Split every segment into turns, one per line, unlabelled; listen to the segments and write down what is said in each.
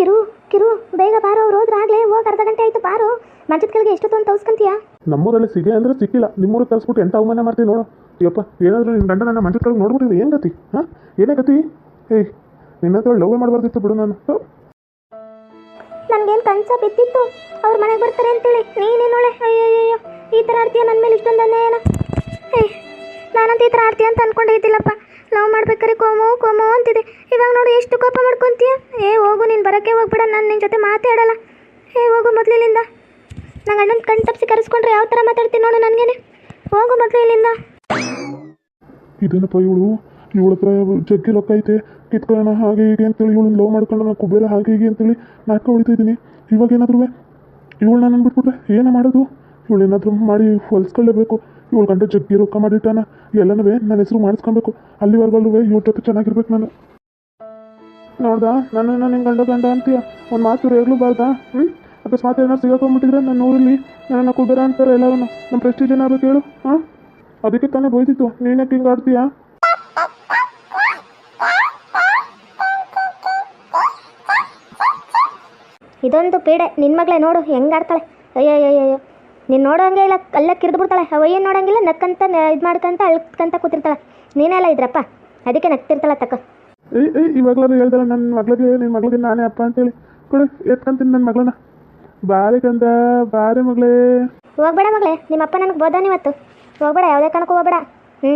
ಕಿರು ಕಿರು ಬೇಗ ಬಾರೋ ಅವ್ರು ಹೋದ್ರೆ ಆಗ್ಲೇ ಹೋಗಿ ಅರ್ಧ ಗಂಟೆ ಆಯ್ತು ಬಾರೋ. ಮಂಚದ ಕೆಳಗೆ ಎಷ್ಟೊತ್ತು ಅಂತ ತೌಸ್ಕಂತೀಯ
ನಮ್ಮೂರಲ್ಲಿ ಸಿಗೆ ಅಂದ್ರೆ ಸಿಕ್ಕಿಲ್ಲ. ನಿಮ್ಮೂರು ಕಲ್ಸ್ಬಿಟ್ಟು ಎಂತ ಅವಮಾನ ಮಾಡ್ತೀವಿ ನೋಡು. ಯಪ್ಪ ಏನಾದರೂ ನಿಮ್ಮ ಗಂಡ ನನ್ನ ಮಂಚದ ಕೆಳಗೆ ನೋಡ್ಬಿಟ್ಟಿದೆ ಏನು ಗತಿ? ಹಾಂ? ಏನೇ ಗತಿ? ಏಯ್ ನಿನ್ನ ಹತ್ರ ಲವ್ ಮಾಡಬಾರ್ದಿತ್ತು ಬಿಡು ನಾನು.
ನನ್ಗೇನು ಕನ್ಸ ಬಿದ್ದಿತ್ತು. ಅವ್ರ ಮನೆಗೆ ಬರ್ತಾರೆ ಅಂತೇಳಿ. ನೀನೇನೋಳೆ ಅಯ್ಯಯ್ಯೋ ಈ ಥರ ಆಡ್ತೀಯ ನನ್ನ ಮೇಲೆ ಇಷ್ಟೊಂದು ಅನ್ಯಾಯನ? ಏಯ್ ನಾನಂತ ಈ ಥರ ಆಡ್ತೀಯ ಅಂತ ಅನ್ಕೊಂಡಿದ್ದಿಲ್ಲಪ್ಪ. ಲವ್ ಮಾಡ್ಬೇಕಾರೆ ಕೋಮು ಕೋಮು ಅಂತಿದೆ. ಇವಾಗ ನೋಡು ಎಷ್ಟು ಕೋಪ ಮಾಡ್ಕೊತೀಯ? ಏ, ಹೋಗು, ನೀನು ಬರೋಕ್ಕೆ ಹೋಗ್ಬೇಡ, ನಾನು ನಿನ್ನ ಜೊತೆ ಮಾತಾಡಲ್ಲ. ಏ, ಹೋಗು ಮೊದಲು ಇಲ್ಲಿಂದ ನಂಗೆ ಅಣ್ಣನ ಕಣ್ ತಪ್ಪಿಸಿ ಕರೆಸ್ಕೊಂಡ್ರೆ ಯಾವ ಥರ ಮಾತಾಡ್ತೀನಿ ನೋಡು ನನಗೇನೆ. ಹೋಗು ಮೊದಲು ಇಲ್ಲಿಂದ
ಇದೇನಪ್ಪ ಇವಳು? ಇವಳ ಹತ್ರ ಜಗ್ಗಿ ರೊಕ್ಕ ಐತೆ? ಕಿತ್ಕೊಳ್ಳೋಣ ಹಾಗೆ ಹೀಗೆ ಅಂತೇಳಿ ಇವಳನ್ನ ಲವ್ ಮಾಡ್ಕೊಂಡು ನಾನು ಕುಬೇರ ಹಾಗೆ ಹೀಗೆ ಅಂತೇಳಿ ನಾಟಕ ಹೊಡಿತಾ ಇದ್ದೀನಿ. ಇವಾಗ ಏನಾದ್ರೂ ಇವಳು ನಾನು ಅಂದ್ಬಿಟ್ಬಿಟ್ರೆ ಏನೋ ಮಾಡೋದು? ಇವಳು ಏನಾದರೂ ಮಾಡಿ ಹೊಲಿಸ್ಕೊಳ್ಳೇಬೇಕು. ಇವಳು ಗಂಟೆ ಜಗ್ಗಿ ರೊಕ್ಕ ಮಾಡಿಟ್ಟಾನ. ಎಲ್ಲನೂ ನನ್ನ ಹೆಸರು ಮಾಡಿಸ್ಕೊಬೇಕು. ಅಲ್ಲಿವರೆಗೂ ಇವ್ರ ಜೊತೆ ಚೆನ್ನಾಗಿರ್ಬೇಕು ನಾನು. ನೋಡ್ದಾ ನಾನು ನಿನ್ನ ಗಂಡ ಗಂಡ ಅಂತೀಯ. ಒಂದು ಮಾತು ರೇಗ್ಲೂಬಾರ್ದಾ ಹ್ಞೂ ಅಕಸ್ಮಾತ್ ಏನಾದ್ರು ಸಿಗಾಕೊಂಡ್ಬಿಟ್ಟಿದ್ರೆ ನನ್ನ ಊರಲ್ಲಿ ನನ್ನ ಕುಬೇರ ಅಂತಾರೆ ಎಲ್ಲರೂ ನಮ್ಮ ಪ್ರೆಸ್ಟೀಜ್ ಏನಾಗಬೇಕು ಹೇಳು ಹಾಂ? ಅದಕ್ಕೆ ತಾನೇ ಬೈದಿತ್ತು ನೀನಕ್ಕೆ ಹಿಂಗೆ ಆಡ್ತೀಯಾ?
ಇದೊಂದು ಪೀಡೆ. ನಿನ್ನ ಮಗಳೇ ನೋಡು, ಹೆಂಗೆ ಆಡ್ತಾಳೆ. ಅಯ್ಯೋ ಅಯ್ಯೋ ನೀನು ನೋಡೋಂಗೆ ಇಲ್ಲ ಅಲ್ಲ ಕಿರಿದು ಬಿಡ್ತಾಳೆ. ಏನು ನೋಡೋಂಗಿಲ್ಲ ನಕ್ಕಂತ ಇದು ಮಾಡ್ಕಂತ ಅಳ್ಕಂತ ಕೂತಿರ್ತಾಳೆ. ನೀನೆಲ್ಲ ಇದ್ರಪ್ಪ? ಅದಕ್ಕೆ ನಗ್ತಿರ್ತಾಳೆ ತಕ್ಕ
ಏಯ್ ಏಯ್ ಇವಾಗ್ಲಾರು ಹೇಳ್ದಲ್ಲ ನನ್ನ ಮಗಳಿಗೆ ನಿನ್ನ ಮಗಳಿಗೆ ನಾನೇ ಅಪ್ಪ ಅಂತೇಳಿ. ಕೊಡು ಎತ್ಕೊಂತೀನಿ ನನ್ನ ಮಗಳನ್ನ. ಬಾರಿ ಕಂದ ಬಾರಿ ಮಗಳೇ.
ಹೋಗ್ಬೇಡ ಮಗಳೇ ನಿಮ್ಮ ಅಪ್ಪ ನನಗೆ ಬೋದಾನ ಇವತ್ತು. ಹೋಗ್ಬೇಡ ಯಾವುದೇ ಕಾರಣಕ್ಕೂ ಹೋಗ್ಬೇಡ. ಹ್ಞೂ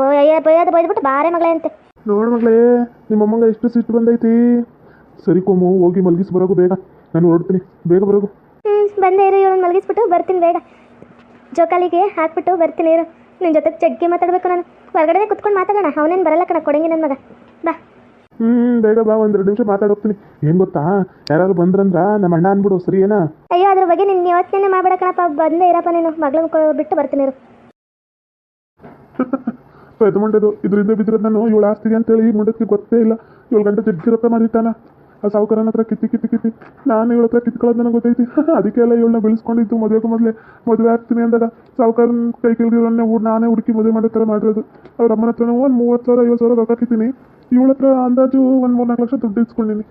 ಬೋಯ ಬೈಯೋದು ಬೈದ್ಬಿಟ್ಟು ಬಾರೆ ಮಗಳೇ ಅಂತೆ.
ನೋಡು ಮಗಳೇ ನಿಮ್ಮಮ್ಮಂಗೆ ಎಷ್ಟು ಸಿಟ್ಟು ಬಂದೈತಿ. ಸರಿ ಕೋಮು ಹೋಗಿ ಮಲಗಿಸಿ ಬರೋಗು ಬೇಗ. ನಾನು ಹೊರಡ್ತೀನಿ ಬೇಗ ಬರೋಗು.
ಬಂದೇ ಇರು ಇವಳನ್ನ ಮಲಗಿಸ್ಬಿಟ್ಟು ಬರ್ತೀನಿ ಬೇಗ. ಜೋಕಾಲಿಗೆ ಹಾಕ್ಬಿಟ್ಟು ಬರ್ತೀನಿ ಇರು. ನಿನ್ನ ಜೊತೆ ಜಗ್ಗಿ ಮಾತಾಡಬೇಕು ನಾನು. ಹೊರಗಡೆ ಕುತ್ಕೊಂಡು ಮಾತಾಡೋಣ. ಅವನೇನು ಬರಲ್ಲ ಕಣ ಕೊಡಂಗಿ ನನ್ನ ಮಗ. ಬಾ.
ಹ್ಞೂ ಬೇಗ ಬಾ ಒಂದು ಎರಡು ನಿಮಿಷ ಮಾತಾಡೋಗ್ತೀನಿ ಏನು ಗೊತ್ತಾ? ಯಾರಾದ್ರು ಬಂದ್ರಂದ್ರ ನಮ್ಮ ಅಣ್ಣ ಅನ್ಬಿಡು ಸರಿ ಏನಾ
ಅಯ್ಯೋ ಅದ್ರ ಬಗ್ಗೆ ನಿನ್ನ ಯೋಚನೆ ಮಾಡಬೇಡ ಕಣಪ್ಪ. ಬಂದೇ ಇರಪ್ಪ ನೀನು. ಮಗಳನ್ನ ಬಿಟ್ಟು ಬರ್ತೀನಿ ಇರು.
ಅದು ಮುಂಡೆದು ಇದರಿಂದ ಬಿದ್ದಿರೋದು ನಾನು. ಇವಳು ಆಸ್ತಿಗೆ ಅಂತೇಳಿ ಮುಂಡಕ್ಕೆ ಗೊತ್ತೇ ಇಲ್ಲ. ಇವಳು ಗಂಟೆ ಜಗ್ಗಿ ರೊಕ್ಕ ಮಾಡಿಟ್ಟಾನ ಆ ಸಾವುಕಾರನ ಹತ್ರ ಕಿತ್ತಿ ಕಿತ್ತಿ ಕಿತ್ತಿ. ನಾನು ಇವಳ ಹತ್ರ ಕಿತ್ಕೊಳ್ಳೋದು ನನಗೆ ಗೊತ್ತೈತಿ. ಅದಕ್ಕೆ ಎಲ್ಲ ಇವಳನ್ನ ಬೆಳೆಸ್ಕೊಂಡಿದ್ದು ಮದುವೆಗೆ ಮೊದಲೇ. ಮದುವೆ ಆಗ್ತೀನಿ ಅಂದಾಗ ಸಾವುಕಾರನ ಕೈ ಕೆಳಗಿರೋನ್ನೇ ಊರು ನಾನೇ ಹುಡುಕಿ ಮದುವೆ ಮಾಡೋ ಥರ ಮಾಡಿರೋದು. ಅವ್ರ ಅಮ್ಮನ ಹತ್ರ ಒಂದು ಮೂವತ್ತು ಸಾವಿರ ಐವತ್ತು ಸಾವಿರ ರೊಕ್ಕ ಕಿತ್ತೀನಿ. ಇವಳ ಹತ್ರ ಅಂದಾಜು ಒಂದು ಮೂರು ನಾಲ್ಕು ಲಕ್ಷ ದುಡ್ಡು ಇಸ್ಕೊಂಡಿನಿ.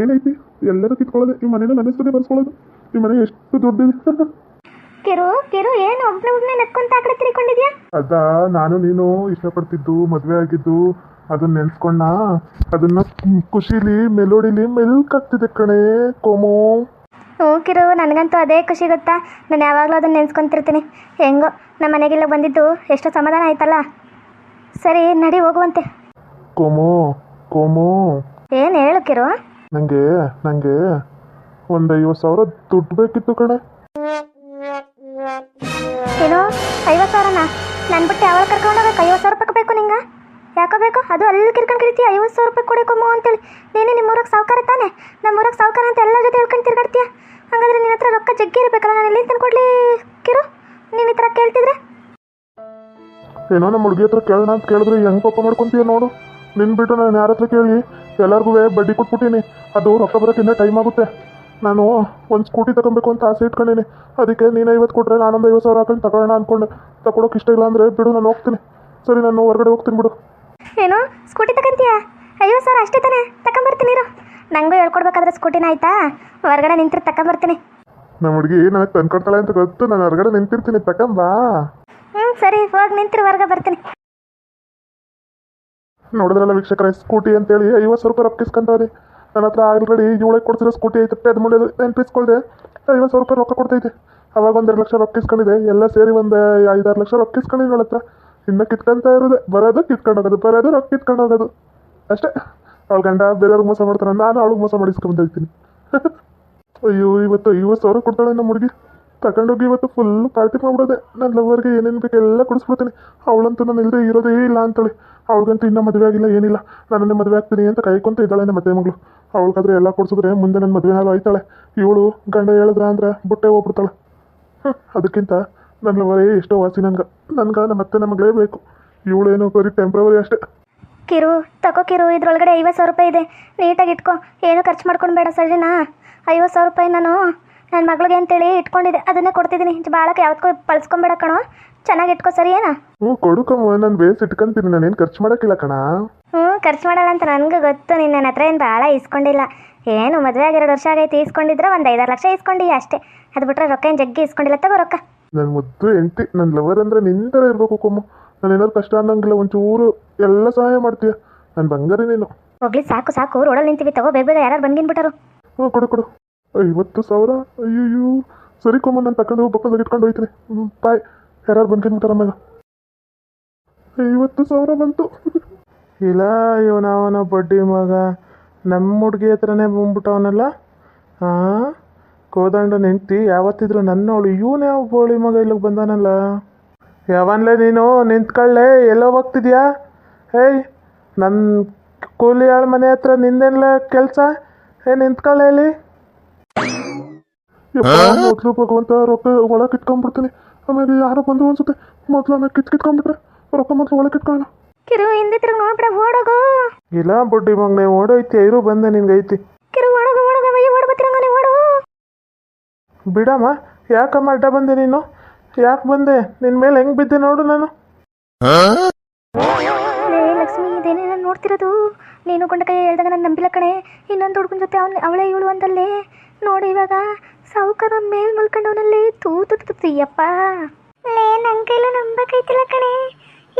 ಏನೈತಿ ಎಲ್ಲರೂ ಕಿತ್ಕೊಳ್ಳೋದು. ಈ ಮನೇನ ನನ್ನ ಹೆಸರಿಗೆ ಬರ್ಸ್ಕೊಳ್ಳೋದು. ಈ ಮನೆ ಎಷ್ಟು ದುಡ್ಡಿದೆ?
ಕಿರು ಕಿರು ಏನು ಒಬ್ನೇ ಒಬ್ನೇ ನಕ್ಕೊಂತ ಆ ಕಡೆ ತಿರ್ಕೊಂಡಿದ್ಯಾ
ಅದ ನಾನು ನೀನು ಇಷ್ಟಪಡ್ತಿದ್ದು ಮದುವೆ ಆಗಿದ್ದು ಅದನ್ನ ನೆನ್ಸ್ಕೊಂಡ? ಅದನ್ನ ಖುಷಿಲಿ ಮೆಲೋಡಿಲಿ ಮೆಲ್ಕಾಗ್ತಿದೆ ಕಣೆ ಕೋಮೋ.
ಹ್ಞೂ ಕಿರು ನನಗಂತೂ ಅದೇ ಖುಷಿ ಗೊತ್ತಾ? ನಾನು ಯಾವಾಗಲೂ ಅದನ್ನ ನೆನ್ಸ್ಕೊಂತಿರ್ತೀನಿ. ಹೆಂಗೋ ನಮ್ಮ ಮನೆಗೆಲ್ಲ ಬಂದಿದ್ದು ಎಷ್ಟು ಸಮಾಧಾನ ಆಯ್ತಲ್ಲ? ಸರಿ ನಡಿ ಹೋಗುವಂತೆ.
ಕೋಮೋ ಕೋಮೋ.
ಏನು ಹೇಳು ಕಿರು?
ನಂಗೆ ನಂಗೆ ಒಂದು ಐವತ್ತು ಸಾವಿರ ದುಡ್ಡು ಬೇಕಿತ್ತು ಕಣೆ.
ಏನು? ಐವತ್ತು ಸಾವಿರನಾ? ನನ್ನ ಬಿಟ್ಟು ಯಾವಾಗ ಕರ್ಕೊಂಡು ಹೋಗ್ಬೇಕು ಐವತ್ತು ಸಾವಿರ ರೂಪಾಯಿ ಬೇಕು ನಿಂಗೆ? ಯಾಕೋ ಬೇಕು? ಅದು ಅಲ್ಲಿ ಕಿರ್ಕೊಂಡು ಕರಿತೀಯ? ಐವತ್ತು ಸಾವಿರ ರೂಪಾಯಿ ಕೊಡಿ ಕೊಮ್ಮು ಅಂತೇಳಿ. ನೀನೇ ನಿಮ್ಮೂರಾಗ ಸಾವುಕಾರ ತಾನೆ? ನಮ್ಮೂರಾಗ ಸಾವುಕಾರ ಅಂತ ಎಲ್ಲರ ಜೊತೆ ಹೇಳ್ಕೊಂಡು ತಿರ್ಗಾಡ್ತೀಯ? ಹಾಗಾದ್ರೆ ನಿನ್ನ ಹತ್ರ ರೊಕ್ಕ ಜಗ್ಗಿ ಇರಬೇಕಲ್ಲ, ನಾನು ಎಲ್ಲಿ ತಂದು ಕೊಡ್ಲಿ ಕಿರು? ನೀವು ಈ ಥರ ಕೇಳ್ತಿದ್ರೆ?
ಏನೋ ನಮ್ಮ ಹುಡುಗಿ ಹತ್ರ ಕೇಳೋಣ ಅಂತ ಕೇಳಿದ್ರೆ ಹೆಂಗೆ ಪಾಪ ಮಾಡ್ಕೊಂತೀಯ ನೋಡು. ನಿನ್ ಬಿಟ್ಟು ನಾನು ಯಾರ ಹತ್ರ ಕೇಳಿ? ಎಲ್ಲರಿಗೂ ಬಡ್ಡಿ ಕೊಟ್ಬಿಟ್ಟೀನಿ. ಅದು ರೊಕ್ಕ ಬರೋಕ್ಕಿಂತ ಟೈಮ್ ಆಗುತ್ತೆ. ನಾನು ಒಂದು ಸ್ಕೂಟಿ ತಗೊಬೇಕು ಅಂತ ಆಸೆ ಇಟ್ಕೊಂಡಿನಿ. ಅದಕ್ಕೆ ನೀನು ಐವತ್ತು ಕೊಟ್ರೆ ನಾನೊಂದು ಐವತ್ತು ಸಾವಿರ ಹಾಕೊಂಡು ತಗೊಳ್ಳೋಣ ಅಂದ್ಕೊಂಡೆ ತಗೊಳಕ್ಕೆ ಇಷ್ಟ ಇಲ್ಲ ಅಂದರೆ ಬಿಡು, ನಾನು ಹೋಗ್ತೀನಿ. ಸರಿ, ನಾನು ಹೊರಗಡೆ ಹೋಗ್ತೀನಿ ಬಿಡು.
ಏನು? ಸ್ಕೂಟಿ ತಗೊಂತೀಯ? ಅಯ್ಯೋ ಸರ್ ಅಷ್ಟೇ ತಾನೆ. ತಗೊಂಬರ್ತೀನಿ ಇರು. ನಂಗೂ ಹೇಳ್ಕೊಡ್ಬೇಕಾದ್ರೆ ಸ್ಕೂಟಿನ ಆಯ್ತಾ? ಹೊರಗಡೆ ನಿಂತಿರು ತಗೊಂಬರ್ತೀನಿ.
ನಮ್ಮ ಹುಡುಗಿ ನನಗೆ ತಂದ್ಕೊಡ್ತಾಳೆ ಅಂತ ಗೊತ್ತು. ನಾನು ಹೊರಗಡೆ ನಿಂತಿರ್ತೀನಿ. ತಗೊಂಬಾ
ಹ್ಞೂ ಸರಿ. ಹೋಗಿ ನಿಂತಿರು ಹೊರಗೆ ಬರ್ತೀನಿ.
ನೋಡಿದ್ರಲ್ಲ ವೀಕ್ಷಕರ ಸ್ಕೂಟಿ ಅಂತೇಳಿ ಐವತ್ತು ಸಾವಿರ ರೂಪಾಯಿ ರೊಕ್ಕ ಇಸ್ಕೊಂತವ್ರಿ ನನ್ನ ಹತ್ರ ಆಲ್ರೆಡಿ ಏಳಕ್ಕೆ ಕೊಡ್ಸಿರೋ ಸ್ಕೂಟಿ ಐತೆ. ಅದು ಮುಂದೆ ನೆನ್ಪಿಸ್ಕೊಳ್ದೆ. ಐವತ್ತು ಸಾವಿರ ರೂಪಾಯಿ ರೊಕ್ಕ ಕೊಡ್ತೈತೆ. ಅವಾಗ ಒಂದೆರಡು ಲಕ್ಷ ರೊಕ್ಕ ಇಸ್ಕೊಂಡಿದೆ ಎಲ್ಲ ಸೇರಿ ಒಂದು ಐದಾರು ಲಕ್ಷ ರೊಕ್ಕ ಇಸ್ಕೊಂಡಿನಿ ಅವಳ ಹತ್ರ ಇನ್ನು ಕಿತ್ಕೊಂತ ಇರೋದೆ, ಬರೋದು ಕಿತ್ಕೊಂಡು ಹೋಗೋದು ಬರೋದು, ರೊಕ್ಕ ಕಿತ್ಕೊಂಡು ಹೋಗೋದು ಅಷ್ಟೇ. ಅವಳ ಗಂಡ ಬೇರೆಯವ್ರಿಗೆ ಮೋಸ ಮಾಡ್ತಾರೆ ನಾನು ಅವಳಿಗೆ ಮೋಸ ಮಾಡಿಸ್ಕೊಂಬಂದಿರ್ತೀನಿ ಅಯ್ಯೋ, ಇವತ್ತು ಐವತ್ತು ಸಾವಿರ ಕೊಡ್ತಾಳೆ ನಮ್ಮ ಹುಡುಗಿ. ತಗೊಂಡೋಗಿ ಇವತ್ತು ಫುಲ್ ಪಾರ್ಟಿ ಮಾಡ್ಬಿಡೋದೆ. ನನ್ನ ಲವರ್ಗೆ ಏನೇನು ಬೇಕು ಎಲ್ಲ ಕೊಡಿಸ್ಬಿಡ್ತೀನಿ. ಅವಳಂತೂ ನಾನು ಇಲ್ಲದೆ ಇರೋದೇ ಇಲ್ಲ ಅಂತೇಳಿ. ಅವಳಿಗಂತೂ ಇನ್ನೂ ಮದುವೆ ಆಗಿಲ್ಲ, ಏನಿಲ್ಲ. ನನ್ನನ್ನೇ ಮದುವೆ ಆಗ್ತೀನಿ ಅಂತ ಕಾಯ್ಕೊಂತ ಇದ್ದಾಳೆ ನಮ್ಮ ಮತ್ತೆ ಮಗಳು. ಅವಳಿಗಾದ್ರೆ ಎಲ್ಲ ಕೊಡಿಸಿದ್ರೆ ಮುಂದೆ ನನ್ನ ಮದುವೆನಾರು ಆಯ್ತಾಳೆ. ಇವಳು ಗಂಡ ಹೇಳಿದ್ರ ಅಂದ್ರೆ ಬುಟ್ಟೆ ಹೋಗ್ಬಿಡ್ತಾಳೆ. ಅದಕ್ಕಿಂತ ನನ್ನ ಲವರೇ ಎಷ್ಟೋ ವಾಸಿ ನನ್ಗೆ ನನ್ಗೆ ನಮ್ಮ ಮತ್ತೆ ನಮಗಳೇ ಬೇಕು. ಇವಳೇನೋ ಬರೀ ಟೆಂಪ್ರವರಿ ಅಷ್ಟೇ.
ಕಿರು ತಗೋ ಕಿರು ಇದ್ರೊಳಗಡೆ ಐವತ್ತು ಸಾವಿರ ರೂಪಾಯಿ ಇದೆ. ನೀಟಾಗಿ ಇಟ್ಕೊ. ಏನು ಖರ್ಚು ಮಾಡ್ಕೊಂಡು ಬೇಡ ಸರಿನಾ? ಐವತ್ತು ಸಾವಿರ ರೂಪಾಯಿ ನಾನು ನನ್ನ ಮಗಳಿಗೆ ಅಂತೇಳಿ ಇಟ್ಕೊಂಡಿದ್ದೆ. ಅದನ್ನೇ ಕೊಡ್ತಿದ್ದೀನಿ. ಬಾಳಕ್ಕೆ ಯಾವತ್ತೂ ಬಳಸ್ಕೊಂಬೇಡ ಕಣೋ. ಚೆನ್ನಾಗಿ ಇಟ್ಕೋ ಸರಿ ಏನಾ
ಹ್ಞೂ ಕೊಡುಕಮ್ಮ ನಾನು ಬೇಸ್ ಇಟ್ಕೊಂತೀನಿ. ನಾನೇನು ಖರ್ಚು ಮಾಡೋಕ್ಕಿಲ್ಲ ಕಣ.
ಹ್ಞೂ ಖರ್ಚು ಮಾಡಲ್ಲ ಅಂತ ನನಗೆ ಗೊತ್ತು. ನೀನು ನನ್ನ ಹತ್ರ ಏನು ಭಾಳ ಇಸ್ಕೊಂಡಿಲ್ಲ. ಏನು ಮದುವೆ ಆಗಿ ಎರಡು ವರ್ಷ ಆಗೈತೆ. ಇಸ್ಕೊಂಡಿದ್ರೆ ಒಂದು ಐದಾರು ಲಕ್ಷ ಇಸ್ಕೊಂಡಿ ಅಷ್ಟೇ. ಅದು ಬಿಟ್ಟರೆ ರೊಕ್ಕ ಏನು ಜಗ್ಗಿ ಇಸ್ಕೊಂಡಿಲ್ಲ. ತಗೋ ರೊಕ್ಕ.
ನನ್ನ ಮುದ್ದು ಹೆಂಡತಿ ನನ್ನ ಲವರ್ ಅಂದರೆ ನಿಂತರ ಇರಬೇಕು ಕೊಮ್ಮ. ನಾನು ಏನಾದ್ರು ಕಷ್ಟ ಅನ್ನಂಗಿಲ್ಲ ಒಂಚೂರು ಎಲ್ಲ ಸಹಾಯ ಮಾಡ್ತೀಯ. ನನ್ನ ಬಂಗಾರ ನೀನು.
ಹೋಗ್ಲಿ ಸಾಕು ಸಾಕು. ರೋಡಲ್ಲಿ ನಿಂತೀವಿ ತಗೋ ಬೇಗ ಬೇಗ ಯಾರು ಬಂದ್ಗಿನ್ಬಿಟ್ಟಾರು
ಹ್ಞೂ ಕೊಡು ಕೊಡು. ಐವತ್ತು ಸಾವಿರ? ಅಯ್ಯಯ್ಯೋ. ಸರಿ ಕೊಮ್ಮ ನಾನು ತಗೊಂಡು ಬಕ್ಕದಾಗ ಇಟ್ಕೊಂಡು ಹೋಯ್ತೀನಿ. ಬಾಯ್. ಯಾರು ಬಂದ್ಕೊಂಡ್ಬಿಟ್ಟಾರ ಮಗ? ಐವತ್ತು ಸಾವಿರ ಬಂತು. ಇಲ್ಲ ಇವನವನ ಬಡ್ಡಿ ಮಗ. ನಮ್ಮ ಹುಡುಗಿ ಹತ್ರನೇ ಬಂದ್ಬಿಟ್ಟವನಲ್ಲ? ಹಾಂ ಕೋದಂಡ ನೆಂಟಿ ಯಾವತ್ತಿದ್ರು ನನ್ನವಳು ಇವನೇ ಯಾವ ಬೋಳಿ ಮಗ ಇಲ್ಲಿಗೆ ಬಂದಾನಲ್ಲ? ಯಾವನ್ಲೇ ನೀನು ನಿಂತ್ಕೊಳ್ಳೆ ಎಲ್ಲೋ ಹೋಗ್ತಿದ್ಯಾ? ಏಯ್ ನನ್ನ ಕೂಲಿ ಆಳ ಮನೆ ಹತ್ರ ನಿಂದೇನ್ಲ ಕೆಲಸ? ಏ ನಿಂತ್ಕೊಳ್ಳೆ ಇಲ್ಲಿ. ಮೊದಲು ಭಗವಂತ ರೊಕ್ಕ ಒಳಗೆ ಇಟ್ಕೊಂಡ್ಬಿಡ್ತೀನಿ. ಆಮೇಲೆ ಯಾರೋ ಬಂದು ಅನ್ಸುತ್ತೆ. ಮೊದಲು ಆಮೇಲೆ ಕಿತ್ ಕಿತ್ಕೊಂಡ್ಬಿಟ್ರೆ ರೊಕ್ಕ ಮೊದಲು ಒಳಗೆ ಇಟ್ಕೊಳ್ಳೋಣ.
ಕಿರು ಹಿಂದೆ ತಿರುಗಿ ನೋಡ್ಬಿಡ ಓಡೋಗು.
ಇಲ್ಲ ಬಡ್ಡಿ ಮಗನೆ ಓಡೋಯ್ತಿ ಐರು ಬಂದೆ ನಿನ್ಗೈತಿ.
ಕಿರು ಓಡೋಗು ಓಡೋಗ ಅಯ್ಯೋ ಓಡ್ ಬತ್ತಿರಂಗ ನೀವು ಓಡು.
ಬಿಡಮ್ಮ, ಯಾಕಮ್ಮ ಅಡ್ಡ ಬಂದೆ ನೀನು? ಯಾಕೆ ಬಂದೆ? ನಿನ್ನ ಮೇಲೆ ಹೆಂಗೆ ಬಿದ್ದೆ ನೋಡು ನಾನು.
ಲೇ ಲಕ್ಷ್ಮಿ, ಇದೇನೇ ನಾನು ನೋಡ್ತಿರೋದು? ನೀನು ಕೊಂಡ ಕೈ ಹೇಳ್ದಾಗ ನಾನು ನಂಬಿಲ್ಲ ಕಣೆ. ಇನ್ನೊಂದು ಹುಡುಗನ ಜೊತೆ ಅವ್ನು, ಅವಳೇ ಇವಳು ಅಂದಲ್ಲೇ. ನೋಡಿ ಇವಾಗ, ಸಾವುಕಾರ ಮೇಲ್ ಮಲ್ಕೊಂಡವನಲ್ಲಿ ತೂತು ತುಯ್ಯಪ್ಪ ಲೇ ನನ್ನ ಕೈಲೂ ನಂಬಕೈತಿಲ್ಲ ಕಣೆ.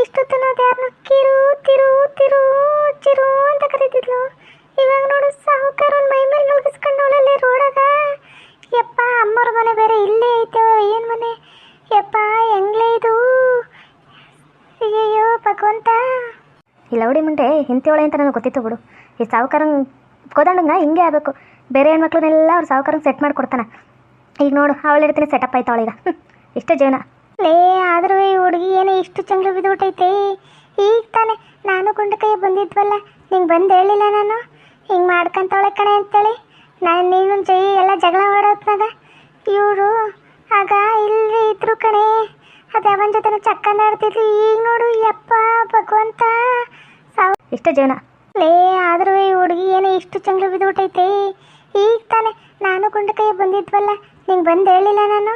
ಇಷ್ಟೊತ್ತು ನಾವು ಯಾರನ್ನ ಕಿರು, ತಿರು ತಿರು, ಚಿರು ಅಂತ ಕರೀತಿದ್ಲು. ಇವಾಗ ನೋಡು, ಸಾವುಕಾರ ಮೈ ಮೇಲೆ ಮಲಗಿಸ್ಕೊಂಡವಳಲ್ಲೇ ರೋಡಾಗ. ಯಪ್ಪ ಅಮ್ಮವ್ರ ಮನೆ ಬೇರೆ ಇಲ್ಲೇ ಐತೆ ಏನು ಮನೆ? ಯಪ್ಪ ಹೆಂಗ್ಲೇ ಇದು? ಅಯ್ಯಯ್ಯೋ ಭಗವಂತ. ಇಲ್ಲ ಲವಡಿ ಮುಂಡೆ ಇಂಥವಳೆ ಅಂತ ನನಗೆ ಗೊತ್ತಿತ್ತು ಬಿಡು. ಈ ಸಾವುಕಾರ ಕೋದಂಡಂಗ ಹಿಂಗೆ ಆಗಬೇಕು. ಬೇರೆ ಹೆಣ್ಮಕ್ಳನ್ನೆಲ್ಲ ಅವ್ರು ಸಾವುಕಾರಂಗೆ ಸೆಟ್ ಮಾಡಿಕೊಡ್ತಾನೆ. ಈಗ ನೋಡು ಅವಳಿರ್ತೀನಿ ಸೆಟಪ್ ಆಯ್ತು ಅವಳೀಗ. ಇಷ್ಟೇ ಜೀವನ. ಲೇ ಆದರೂ ಈ ಹುಡುಗಿ ಏನೋ ಇಷ್ಟು ಚಂಗ್ಳು ಬಿದ್ದುಬಿಟ್ಟೈತೆ. ಈಗ ತಾನೆ ನಾನು ಗುಂಡು ಕೈ ಬಂದಿದ್ವಲ್ಲ ನಿಂಗೆ ಬಂದು ಹೇಳಿಲ್ಲ ನಾನು? ಹಿಂಗೆ ಮಾಡ್ಕೊಂತವಳೆ ಕಣೆ ಅಂತೇಳಿ. ನಾನು ನೀನು ಜೈ ಎಲ್ಲ ಜಗಳ ಆಡೋತ್ನಾಗ ಇವರು ಆಗ ಇಲ್ರಿ ಇದ್ರು ಕಣೆ. ಅದು ಅವನ ಜೊತೆ ಚಕ್ಕಂದ ಆಡ್ತಿದ್ಲು ಈಗ ನೋಡು ಯಪ್ಪ ಭಗವಂತ. ಸಾವು ಇಷ್ಟ ಜೀವನ ಲೇ ಆದರೂ ಈ ಹುಡುಗಿ ಏನೋ ಇಷ್ಟು ಚಂಗ್ಳು ಬಿದ್ದುಬಿಟ್ಟೈತೆ. ಈಗ ತಾನೆ ನಾನು ಗುಂಡ ಕೈ ಬಂದಿದ್ವಲ್ಲ ನಿಂಗೆ ಬಂದು ಹೇಳಿಲ್ಲ ನಾನು?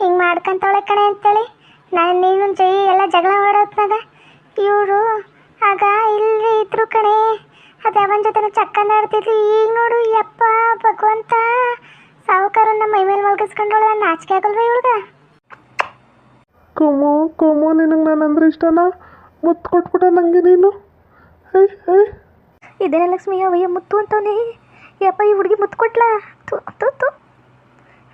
ಹಿಂಗೆ ಮಾಡ್ಕೊಂತವಳೆ ಕಣೆ ಅಂತೇಳಿ. ನಾನು ನೀನು ಜೈ ಎಲ್ಲ ಜಗಳ ಆಡೋತ್ನಾಗ ಇವರು ಆಗ ಕಣೆ ಅದು ಅವನ ಜೊತೆ ಚಕ್ಕಂದ ಆಡ್ತಿದ್ಲು. ಈಗ ನೋಡು ಯಪ್ಪ ಭಗವಂತ. ಸಾವುಕಾರನ್ನ ಮೈ ಮೇಲೆ ಮಲ್ಗಿಸ್ಕೊಂಡವಳ ನಾಚಿಕೆ ಆಗಲ್ವ ಇವಳ್ಗ?
ಕೊಮೋ ಕೊಮೋ ನಿನಗೆ ನಾನು ಅಂದ್ರೆ ಇಷ್ಟನಾ? ಮುತ್ತು ಕೊಟ್ಬಿಟ್ಟ ನನಗೆ ನೀನು?
ಇದೇನೇ ಲಕ್ಷ್ಮಿ ಅವಯ್ಯ ಮುತ್ತು ಅಂತವನೇ. ಯಪ್ಪ ಈ ಹುಡುಗಿ ಮುತ್ತು ಕೊಟ್ಲಾ. ತು ತು ತು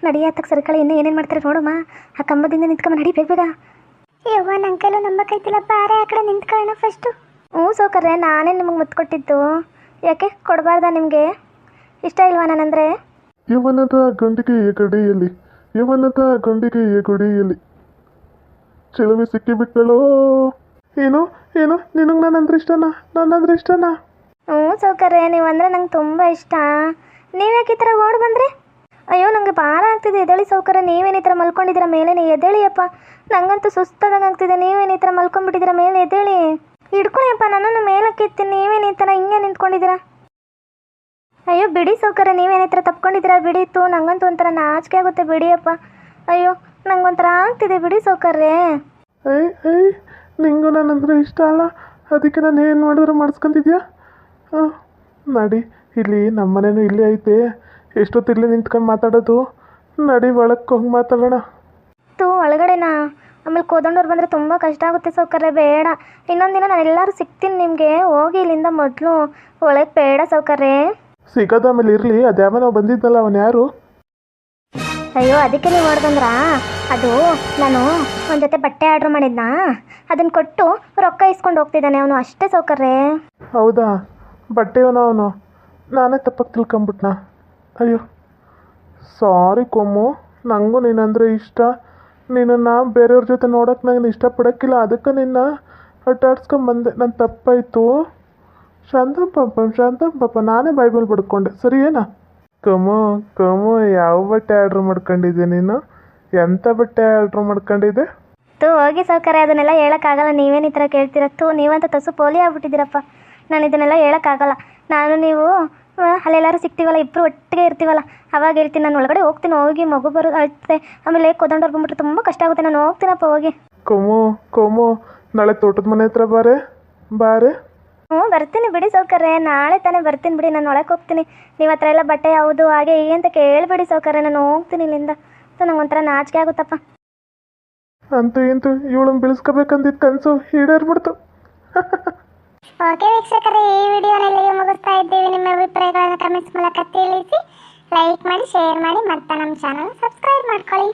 ನಡಿಯಾತಕ್ಕೆ ಸರ್ಕಳ ಇನ್ನೂ ಏನೇನು ಮಾಡ್ತಾರೆ ನೋಡಮ್ಮ. ಆ ಕಂಬದಿಂದ ನಿಂತ್ಕೊಂಬ ನಡಿ ಬೇಗ ಬೇಗ. ಯವ್ವ ನನ್ನ ಕೈಲೂ ನಂಬಕ್ಕೈತಿಲ್ಲ ಬಾರೆ ಆ ಕಡೆ ನಿಂತ್ಕೊಳ್ಳೋಣ ಫಸ್ಟು ಸೌಕರ್ಯ ನಾನೇ ನಿಮಗೆ ಮುತ್ತು ಕೊಟ್ಟಿದ್ದು. ಯಾಕೆ ಕೊಡಬಾರ್ದ ನಿಮಗೆ? ಇಷ್ಟ ಇಲ್ವಾ ನಾನಂದರೆ
ಯವನದ ಗಂಡಿಗೆಯ ಗಡಿಯಲ್ಲಿ ಯವನದ ಗಂಡಿಗೆಯ ಗುಡಿಯಲ್ಲಿ ಚೆಲುವೆ ಸಿಕ್ಕಿಬಿಟ್ಟಳೋ ಏನು? ಏನು? ನಿನಗೆ ನಾನಂದ್ರೆ ಇಷ್ಟನಾ? ನಾನಂದ್ರೆ ಇಷ್ಟನಾ?
ಹ್ಞೂ ಸೌಕರ್ಯ ನೀವು ಅಂದರೆ ನಂಗೆ ತುಂಬ ಇಷ್ಟ. ನೀವ್ಯಾಕೆ ಈ ಥರ ಓಡ್ ಬಂದ್ರಿ? ಅಯ್ಯೋ ನನಗೆ ಭಾರ ಆಗ್ತಿದೆ ಎದಳಿ ಸೌಕರ್ಯ. ನೀವೇನು ಈ ಥರ ಮಲ್ಕೊಂಡಿದ್ದೀರ ಮೇಲೇನೆ? ಎದ್ದೇಳಿಯಪ್ಪ ನಂಗಂತೂ ಸುಸ್ತಾದಂಗೆ ಆಗ್ತಿದೆ. ನೀವೇನು ಈ ಥರ ಮಲ್ಕೊಂಡ್ಬಿಟ್ಟಿದ್ದೀರ ಮೇಲೆ ಎದ್ದೇಳಿ ಹಿಡ್ಕೊಳ್ಳಿಯಪ್ಪ ನನ್ನನ್ನು ಮೇಲಕ್ಕೆ ಎತ್ತೀನಿ ನೀವೇನು ಈ ಥರ ಹಿಂಗೆ ನಿಂತ್ಕೊಂಡಿದ್ದೀರಾ? ಅಯ್ಯೋ ಬಿಡಿ ಸೌಕರ್ಯ ನೀವೇನು ಈ ಥರ ತಪ್ಕೊಂಡಿದ್ದೀರಾ? ಬಿಡಿತ್ತು ನಂಗಂತೂ ಒಂಥರ ನಾಚಿಕೆ ಆಗುತ್ತೆ ಬಿಡಿಯಪ್ಪ ಅಯ್ಯೋ ನಂಗೊಂಥರ ಆಗ್ತಿದೆ ಬಿಡಿ ಸೌಕರ್ಯ.
ಏಯ್ ಏಯ್ ನಿಂಗೂ ನನ್ನಂದ್ರೆ ಇಷ್ಟ ಅಲ್ಲ. ಅದಕ್ಕೆ ನಾನು ಏನು ಮಾಡಿದ್ರು ಮಾಡಿಸ್ಕೊಂತಿದ್ಯಾ? ಹಾಂ ನಡಿ ಇಲ್ಲಿ ನಮ್ಮ ಮನೇನು ಇಲ್ಲೇ ಐತೆ. ಎಷ್ಟೊತ್ತು ಇಲ್ಲೇ ನಿಂತ್ಕೊಂಡು ಮಾತಾಡೋದು? ನಡಿ ಒಳಕ್ಕೆ ಹೋಗಿ ಮಾತಾಡೋಣ.
ತು ಒಳಗಡೆನಾ? ಆಮೇಲೆ ಕೋದಂಡವ್ರು ಬಂದರೆ ತುಂಬ ಕಷ್ಟ ಆಗುತ್ತೆ ಸೌಕರ್ಯ ಬೇಡ. ಇನ್ನೊಂದು ದಿನ ನಾನು ಎಲ್ಲರೂ ಸಿಗ್ತೀನಿ ನಿಮಗೆ. ಹೋಗಿ ಇಲ್ಲಿಂದ ಮೊದಲು. ಒಳಗೆ ಬೇಡ ಸೌಕರ್ಯ
ಸಿಗೋದು ಆಮೇಲೆ ಇರಲಿ ಅದ್ಯಾವ ಬಂದಿದ್ದಲ್ಲ ಅವನು ಯಾರು?
ಅಯ್ಯೋ ಅದಕ್ಕೆ ನೀವು ಹೊಡೆದಂದ್ರ? ಅದು ನಾನು ಒಂದು ಜೊತೆ ಬಟ್ಟೆ ಆರ್ಡ್ರ್ ಮಾಡಿದ್ನಾ? ಅದನ್ನು ಕೊಟ್ಟು ರೊಕ್ಕ ಇಸ್ಕೊಂಡು ಹೋಗ್ತಿದ್ದಾನೆ ಅವನು. ಅಷ್ಟೇ ಸೌಕರ್ಯ
ಹೌದಾ? ಬಟ್ಟೆಯವನ ಅವನು? ನಾನೇ ತಪ್ಪಾಗಿ ತಿಳ್ಕೊಂಬಿಟ್ನಾ? ಅಯ್ಯೋ ಸಾರಿ ಕೊಮ್ಮು. ನನಗೂ ನೀನಂದರೆ ಇಷ್ಟ. ನಿನ್ನನ್ನು ಬೇರೆಯವ್ರ ಜೊತೆ ನೋಡೋಕೆ ನಾನು ಇಷ್ಟಪಡೋಕ್ಕಿಲ್ಲ ಅದಕ್ಕೆ ನಿನ್ನ ಅಟ್ಟಾಡ್ಸ್ಕೊಂಬಂದೆ ನನ್ನ ತಪ್ಪಾಯಿತು. ಶಾಂತಮ್ ಪಾಪ ಶಾಂತಮ್ ಪಾಪ. ನಾನೇ ಬೈಬಲ್ ಪಡ್ಕೊಂಡೆ. ಸರಿ ಏನಾ? ಕಮೋ ಕಮೋ, ಯಾವ ಬಟ್ಟೆ ಆರ್ಡ್ರ್ ಮಾಡ್ಕೊಂಡಿದ್ದೆ ನೀನು? ಎಂಥ ಬಟ್ಟೆ ಆರ್ಡ್ರ್ ಮಾಡ್ಕೊಂಡಿದ್ದೆ?
ತು, ಹೋಗಿ ಸೌಕರ್ಯ. ಅದನ್ನೆಲ್ಲ ಹೇಳೋಕ್ಕಾಗಲ್ಲ. ನೀವೇನು ಈ ಥರ ಕೇಳ್ತೀರ? ತೂ, ನೀವಂತ ತಸು ಪೋಲಿ ಆಗ್ಬಿಟ್ಟಿದ್ದೀರಪ್ಪ. ನಾನು ಇದನ್ನೆಲ್ಲ ಹೇಳೋಕ್ಕಾಗಲ್ಲ. ನಾನು ನೀವು ಅಲ್ಲೆಲ್ಲರೂ ಸಿಗ್ತೀವಲ್ಲ ಇಬ್ಬರು ಒಟ್ಟಿಗೆ ಇರ್ತೀವಲ್ಲ ಅವಾಗ ಹೇಳ್ತೀನಿ ನಾನು ಒಳಗಡೆ ಹೋಗ್ತೀನಿ ಹೋಗಿ ಮಗು ಬರೋದು ಅಳ್ತೆ ಆಮೇಲೆ ಕೋದಂಡವ್ರು ಬಂದ್ಬಿಟ್ರೆ ತುಂಬ ಕಷ್ಟ ಆಗುತ್ತೆ ನಾನು ಹೋಗ್ತೀನಪ್ಪ ಹೋಗಿ.
ಕೊಮು ಕೋಮು ನಾಳೆ ತೋಟದ ಮನೆ ಹತ್ರ ಬಾರೆ ಬಾರೆ.
ಹ್ಞೂ ಬರ್ತೀನಿ ಬಿಡಿ ಸೌಕರ್ಯ ನಾಳೆ ತಾನೇ ಬರ್ತೀನಿ ಬಿಡಿ ನಾನು ಒಳಗೆ ಹೋಗ್ತೀನಿ. ನೀವು ಹತ್ರ ಎಲ್ಲ ಬಟ್ಟೆ ಯಾವುದು ಹಾಗೆ ಹೀಗೆ ಅಂತ ಕೇಳಬೇಡಿ ಸೌಕರ್ಯ ನಾನು ಹೋಗ್ತೀನಿ ಇಲ್ಲಿಂದ. ಸೊ ನಂಗೆ ಒಂಥರ ನಾಚಿಕೆ ಆಗುತ್ತಪ್ಪ.
ಅಂತೂ ಇಂತೂ ಇವಳನ್ನ ಬೆಳೆಸ್ಕೋಬೇಕಂದಿದ್ದ ಕನಸು ಈಡೇರ್ಬಿಡ್ತು.
ಓಕೆ ವೀಕ್ಷಕರೇ, ಈ ವಿಡಿಯೋನಲ್ಲಿ ಮುಗಿಸ್ತಾ ಇದ್ದೀವಿ. ನಿಮ್ಮ ಅಭಿಪ್ರಾಯಗಳನ್ನು ಕಮೆಂಟ್ಸ್ ಮೂಲಕ ತಿಳಿಸಿ ಲೈಕ್ ಮಾಡಿ ಶೇರ್ ಮಾಡಿ, ಮತ್ತೆ ನಮ್ಮ ಚಾನಲ್ ಸಬ್ಸ್ಕ್ರೈಬ್ ಮಾಡ್ಕೊಳ್ಳಿ.